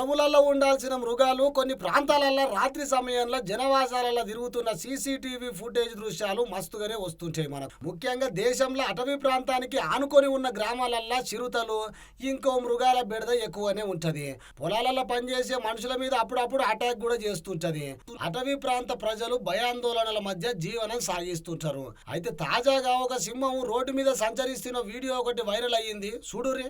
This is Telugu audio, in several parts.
అడవులలో ఉండాల్సిన మృగాలు కొన్ని ప్రాంతాలలో రాత్రి సమయంలో జనవాసాలలో తిరుగుతున్న సీసీటీవీ ఫుటేజ్ దృశ్యాలు మస్తుగానే వస్తుంటాయి మనకు. ముఖ్యంగా దేశంలో అటవీ ప్రాంతానికి ఆనుకొని ఉన్న గ్రామాలల్లో చిరుతలు ఇంకో మృగాల బెడద ఎక్కువనే ఉంటది. పొలాలలో పనిచేసే మనుషుల మీద అప్పుడప్పుడు అటాక్ కూడా చేస్తుంటది. అటవీ ప్రాంత ప్రజలు భయాందోళనల మధ్య జీవనం సాగిస్తుంటారు. అయితే తాజాగా ఒక సింహం రోడ్డు మీద సంచరిస్తున్న వీడియో ఒకటి వైరల్ అయ్యింది. చూడురే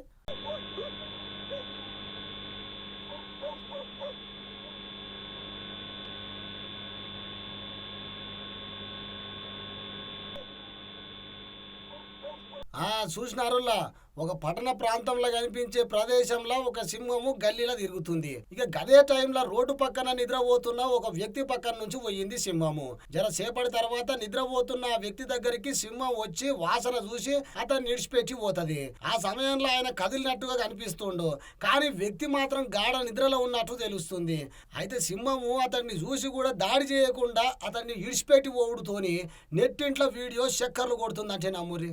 చూసినారులా ఒక పట్టణ ప్రాంతంలో కనిపించే ప్రదేశంలో ఒక సింహము గల్లీలో తిరుగుతుంది. ఇక గదే టైంలో రోడ్డు పక్కన నిద్రపోతున్న ఒక వ్యక్తి పక్కన నుంచి పోయింది సింహము. జర సేపటి తర్వాత నిద్రపోతున్న ఆ వ్యక్తి దగ్గరికి సింహం వచ్చి వాసన చూసి అతన్ని నిడిచిపెట్టి పోతుంది. ఆ సమయంలో ఆయన కదిలినట్టుగా కనిపిస్తుండు. కానీ వ్యక్తి మాత్రం గాఢ నిద్రలో ఉన్నట్టు తెలుస్తుంది. అయితే సింహము అతన్ని చూసి కూడా దాడి చేయకుండా అతన్ని ఇడిచిపెట్టి పోవుడుతోని నెట్టింట్లో వీడియో చక్కర్లు కొడుతుందంటే నమ్మురి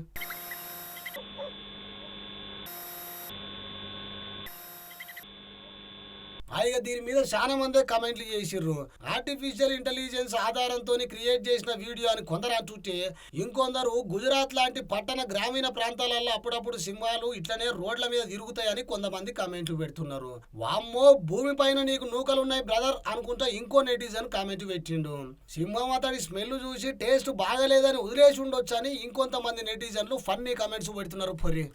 పైగా దీని మీద చాలా మందే కమెంట్లు చేసిర్రు. ఆర్టిఫిషియల్ ఇంటెలిజెన్స్ ఆధారంతో క్రియేట్ చేసిన వీడియో అని కొందరు అంటుంటే ఇంకొందరు గుజరాత్ లాంటి పట్టణ గ్రామీణ ప్రాంతాలలో అప్పుడప్పుడు సింహాలు ఇట్లనే రోడ్ల మీద తిరుగుతాయని కొంతమంది కమెంట్లు పెడుతున్నారు. వామ్మో భూమి పైన నీకు నూకలున్నాయి బ్రదర్ అనుకుంటా ఇంకో నెటిజన్ కామెంట్ పెట్టిండు. సింహం అతడి స్మెల్ చూసి టేస్ట్ బాగలేదని వదిలేసి ఉండొచ్చని ఇంకొంతమంది నెటిజన్లు ఫన్నీ కమెంట్స్ పెడుతున్నారు పొరి